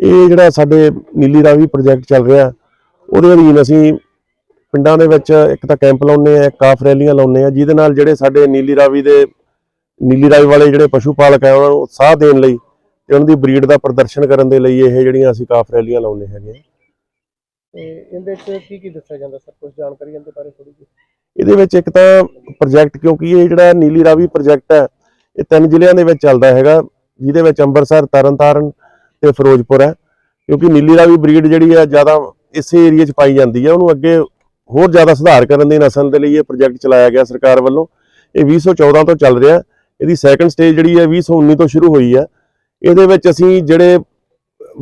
ਇਹ ਜਿਹੜਾ ਸਾਡੇ ਨੀਲੀ ਰਾਵੀ ਪ੍ਰੋਜੈਕਟ ਚੱਲ ਰਿਹਾ ਉਹਦੇ ਅਧੀਨ ਅਸੀਂ ਪਿੰਡਾਂ ਦੇ ਵਿੱਚ ਇੱਕ ਤਾਂ ਕੈਂਪ ਲਾਉਂਦੇ ਆ ਕਾਫ ਰੈਲੀਆਂ ਲਾਉਂਦੇ ਆ ਜਿਹਦੇ ਨਾਲ ਜਿਹੜੇ ਸਾਡੇ ਨੀਲੀ ਰਾਵੀ ਦੇ ਨੀਲੀ ਰਾਵੀ ਵਾਲੇ ਜਿਹੜੇ ਪਸ਼ੂ ਪਾਲਕ ਆ ਉਹਨਾਂ ਨੂੰ ਸਾਹ ਦੇਣ ਲਈ ਤੇ ਉਹਨਾਂ ਦੀ ਬਰੀਡ ਦਾ ਪ੍ਰਦਰਸ਼ਨ ਕਰਨ ਦੇ ਲਈ ਇਹ ਜਿਹੜੀਆਂ ਅਸੀਂ ਕਾਫ ਰੈਲੀਆਂ ਲਾਉਂਦੇ ਹੈਗੇ ਆ। ਤੇ ਇਹਦੇ ਵਿੱਚ ਕੀ ਕੀ ਦੱਸਿਆ ਜਾਂਦਾ ਸਰ ਕੁਝ ਜਾਣਕਾਰੀ ਇਹਦੇ ਬਾਰੇ ਥੋੜੀ ਜਿਹੀ ਇਹਦੇ ਵਿੱਚ ਇੱਕ ਤਾਂ ਪ੍ਰੋਜੈਕਟ ਕਿਉਂਕਿ ਇਹ ਜਿਹੜਾ ਨੀਲੀ ਰਾਵੀ ਪ੍ਰੋਜੈਕਟ ਹੈ ਇਹ ਤਿੰਨ ਜ਼ਿਲ੍ਹਿਆਂ ਦੇ ਵਿੱਚ ਚੱਲਦਾ ਹੈਗਾ ਜਿਹਦੇ ਵਿੱਚ ਅੰਮ੍ਰਿਤਸਰ ਤਰਨਤਾਰਨ ਤੇ ਫਿਰੋਜ਼ਪੁਰ ਹੈ, ਕਿਉਂਕਿ ਨੀਲੀ ਰਾਵੀ ਬਰੀਡ ਜਿਹੜੀ ਹੈ ਜ਼ਿਆਦਾ ਇਸੇ ਏਰੀਆ 'ਚ ਪਾਈ ਜਾਂਦੀ ਹੈ, ਉਹਨੂੰ ਅੱਗੇ ਹੋਰ ਜ਼ਿਆਦਾ ਸੁਧਾਰ ਕਰਨ ਦੀ ਨਸਲ ਦੇ ਲਈ ਇਹ ਪ੍ਰੋਜੈਕਟ ਚਲਾਇਆ ਗਿਆ ਸਰਕਾਰ ਵੱਲੋਂ। ਇਹ 2014 ਤੋਂ ਚੱਲ ਰਿਹਾ ਇਹਦੀ ਸੈਕੰਡ ਸਟੇਜ ਜਿਹੜੀ ਹੈ 2019 ਤੋਂ ਸ਼ੁਰੂ ਹੋਈ ਹੈ। ਇਹਦੇ ਵਿੱਚ ਅਸੀਂ ਜਿਹੜੇ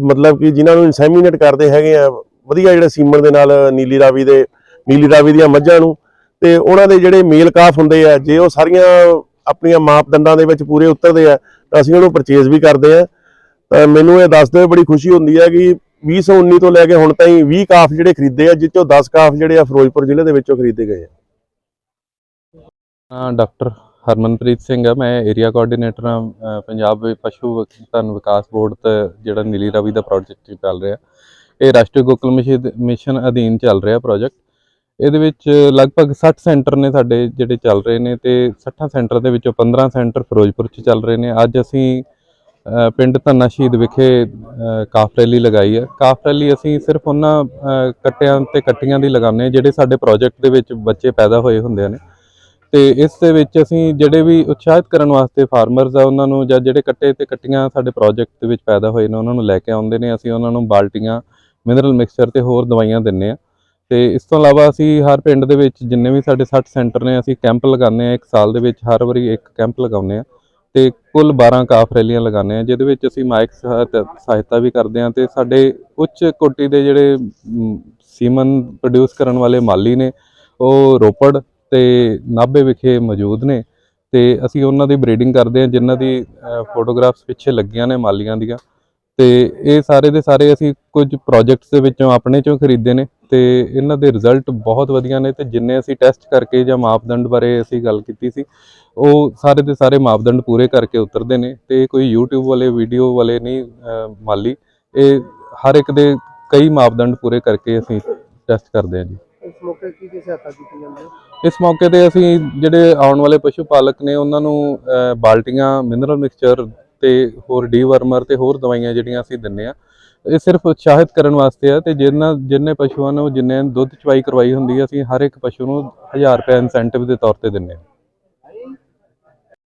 ਮਤਲਬ ਕਿ ਜਿਨ੍ਹਾਂ ਨੂੰ ਇਨਸੈਮੀਨੇਟ ਕਰਦੇ ਹੈਗੇ ਆ, ਵਧੀਆ ਜਿਹੜੇ ਸੀਮਣ ਦੇ ਨਾਲ ਨੀਲੀ ਰਾਵੀ ਦੇ, ਨੀਲੀ ਰਾਵੀ ਦੀਆਂ ਮੱਝਾਂ ਨੂੰ, ਤੇ ਉਹਨਾਂ ਦੇ ਜਿਹੜੇ ਮੇਲ ਕਾਫ ਹੁੰਦੇ ਆ, ਜੇ ਉਹ ਸਾਰੀਆਂ ਆਪਣੀਆਂ ਮਾਪਦੰਡਾਂ ਦੇ ਵਿੱਚ ਪੂਰੇ ਉਤਰਦੇ ਆ, ਤਾਂ ਅਸੀਂ ਉਹਨੂੰ ਪਰਚੇਜ਼ ਵੀ ਕਰਦੇ ਆ। ਮੈਨੂੰ ਇਹ ਦੱਸਦੇ ਹੋਏ ਬੜੀ ਖੁਸ਼ੀ ਹੁੰਦੀ ਹੈ ਕਿ 2019 ਤੋਂ ਲੈ ਕੇ ਹੁਣ ਤਾਈਂ 20 ਕਾਫ ਜਿਹੜੇ ਖਰੀਦੇ ਆ ਜਿਸ ਚੋਂ 10 ਕਾਫ ਜਿਹੜੇ ਆ ਫਿਰੋਜ਼ਪੁਰ ਜ਼ਿਲ੍ਹੇ ਦੇ ਵਿੱਚੋਂ ਖਰੀਦੇ ਗਏ ਆ। ਡਾਕਟਰ ਹਰਮਨਪ੍ਰੀਤ ਸਿੰਘ ਆ, ਮੈਂ ਏਰੀਆ ਕੋਆਰਡੀਨੇਟਰ ਹਾਂ ਪੰਜਾਬ ਪਸ਼ੂ ਧਨ ਵਿਕਾਸ ਬੋਰਡ ਤੇ ਜਿਹੜਾ ਨੀਲੀ ਰਵੀ ਦਾ ਪ੍ਰੋਜੈਕਟ ਚੱਲ ਰਿਹਾ। ਇਹ ਰਾਸ਼ਟਰੀ ਗੋਕਲ ਮਿਸ਼ਨ ਮਿਸ਼ਨ ਅਧੀਨ ਚੱਲ ਰਿਹਾ ਪ੍ਰੋਜੈਕਟ ਇਹਦੇ ਵਿੱਚ ਲਗਭਗ 60 ਸੈਂਟਰ ਨੇ ਸਾਡੇ ਜਿਹੜੇ ਚੱਲ ਰਹੇ ਨੇ ਤੇ 60 ਸੈਂਟਰ ਦੇ ਵਿੱਚੋਂ 15 ਸੈਂਟਰ ਫਿਰੋਜ਼ਪੁਰ 'ਚ ਚੱਲ ਰਹੇ ਨੇ। ਅੱਜ ਅਸੀਂ ਪਿੰਡ ਧੰਨਾ ਸ਼ਹੀਦ ਵਿਖੇ ਕਾਫ ਰੈਲੀ ਲਗਾਈ ਹੈ। ਕਾਫ ਰੈਲੀ ਅਸੀਂ ਸਿਰਫ ਉਹਨਾਂ ਕੱਟਿਆਂ ਤੇ ਕੱਟੀਆਂ ਦੀ ਲਗਾਉਂਦੇ ਹਾਂ, ਜਿਹੜੇ ਸਾਡੇ ਪ੍ਰੋਜੈਕਟ ਦੇ ਵਿੱਚ ਬੱਚੇ ਪੈਦਾ ਹੋਏ ਹੁੰਦੇ ਨੇ। ਤੇ ਇਸ ਦੇ ਵਿੱਚ ਅਸੀਂ ਜਿਹੜੇ ਵੀ ਉਤਸ਼ਾਹਿਤ ਕਰਨ ਵਾਸਤੇ ਫਾਰਮਰਸ ਆ, ਉਹਨਾਂ ਨੂੰ ਜਾਂ ਜਿਹੜੇ ਕੱਟੇ ਤੇ ਕੱਟੀਆਂ ਸਾਡੇ ਪ੍ਰੋਜੈਕਟ ਦੇ ਵਿੱਚ ਪੈਦਾ ਹੋਏ ਨੇ, ਉਹਨਾਂ ਨੂੰ ਲੈ ਕੇ ਆਉਂਦੇ ਨੇ। ਅਸੀਂ ਉਹਨਾਂ ਨੂੰ ਬਾਲਟੀਆਂ ਮਿਨਰਲ ਮਿਕਸਚਰ ਤੇ ਹੋਰ ਦਵਾਈਆਂ ਦਿੰਨੇ ਆ ਤੇ ਇਸ ਤੋਂ ਇਲਾਵਾ ਅਸੀਂ ਹਰ ਪਿੰਡ ਦੇ ਵਿੱਚ ਜਿੰਨੇ ਵੀ ਸਾਡੇ 60 ਸੈਂਟਰ ਨੇ, ਅਸੀਂ ਕੈਂਪ ਲਗਾਉਂਦੇ ਆ ਇੱਕ ਸਾਲ ਦੇ ਵਿੱਚ ਹਰ ਵਾਰੀ ਇੱਕ ਕੈਂਪ ਲਗਾਉਂਦੇ ਆ ਤੇ ਕੁੱਲ 12 ਕਾਫ ਰੈਲੀਆਂ ਲਗਾਉਂਦੇ ਆ ਜਿਹਦੇ ਵਿੱਚ ਅਸੀਂ ਮਾਇਕ ਸਹਾਇਤਾ ਸਹਾਇਤਾ ਵੀ ਕਰਦੇ ਆ ਤੇ ਸਾਡੇ ਉੱਚ ਕੋਟੀ ਦੇ ਜਿਹੜੇ ਸੀਮਨ ਪ੍ਰੋਡਿਊਸ ਕਰਨ ਵਾਲੇ ਮਾਲੀ ਨੇ, ਉਹ ਰੋਪੜ ਤੇ ਨਾਭੇ ਵਿਖੇ ਮੌਜੂਦ ਨੇ ਤੇ ਅਸੀਂ ਉਹਨਾਂ ਦੀ ਬਰੀਡਿੰਗ ਕਰਦੇ ਹਾਂ, ਜਿਨ੍ਹਾਂ ਦੀ ਫੋਟੋਗ੍ਰਾਫਸ ਪਿੱਛੇ ਲੱਗੀਆਂ ਨੇ ਮਾਲੀਆਂ ਦੀਆਂ। ਤੇ ਇਹ ਸਾਰੇ ਦੇ ਸਾਰੇ ਅਸੀਂ ਕੁਝ ਪ੍ਰੋਜੈਕਟਸ ਦੇ ਵਿੱਚੋਂ ਆਪਣੇ ਚੋਂ ਖਰੀਦੇ ਨੇ ਤੇ ਇਹਨਾਂ ਦੇ ਰਿਜ਼ਲਟ ਬਹੁਤ ਵਧੀਆ ਨੇ ਤੇ ਜਿੰਨੇ ਅਸੀਂ ਟੈਸਟ ਕਰਕੇ ਜਾਂ ਮਾਪਦੰਡ ਬਾਰੇ ਅਸੀਂ ਗੱਲ ਕੀਤੀ ਸੀ ਉਹ ਸਾਰੇ ਦੇ ਸਾਰੇ ਮਾਪਦੰਡ ਪੂਰੇ ਕਰਕੇ ਉਤਰਦੇ ਨੇ ਤੇ ਕੋਈ YouTube ਵਾਲੇ ਵੀਡੀਓ ਵਾਲੇ ਨਹੀਂ ਮਾਲੀ ਇਹ ਹਰ ਇੱਕ ਦੇ ਕਈ ਮਾਪਦੰਡ ਪੂਰੇ ਕਰਕੇ ਅਸੀਂ ਟੈਸਟ ਕਰਦੇ ਹਾਂ ਜੀ। ਇਸ ਮੌਕੇ ਕੀ ਕੀ ਸਹਾਇਤਾ ਕੀਤੀ ਜਾਂਦੀ ਹੈ? ਇਸ ਮੌਕੇ ਤੇ ਅਸੀਂ ਜਿਹੜੇ ਆਉਣ ਵਾਲੇ ਪਸ਼ੂ ਪਾਲਕ ਨੇ ਉਹਨਾਂ ਨੂੰ ਬਾਲਟੀਆਂ ਮਿਨਰਲ ਮਿਕਸਚਰ ਤੇ ਹੋਰ ਡੀਵਰਮਰ ਤੇ ਹੋਰ ਦਵਾਈਆਂ ਜਿਹੜੀਆਂ ਅਸੀਂ ਦਿੰਨੇ ਆ, ਇਹ ਸਿਰਫ ਉਤਸ਼ਾਹਿਤ ਕਰਨ ਵਾਸਤੇ ਆ ਤੇ ਜਿਨ੍ਹਾਂ ਜਿੰਨੇ ਪਸ਼ੂਆਂ ਨੂੰ ਜਿੰਨੇ ਦੁੱਧ ਚਵਾਈ ਕਰਵਾਈ ਹੁੰਦੀ ਹੈ ਅਸੀਂ ਹਰ ਇੱਕ ਪਸ਼ੂ ਨੂੰ 1000 ਰੁਪਏ ਇਨਸੈਂਟਿਵ ਦੇ ਤੌਰ ਤੇ ਦਿੰਨੇ ਆ।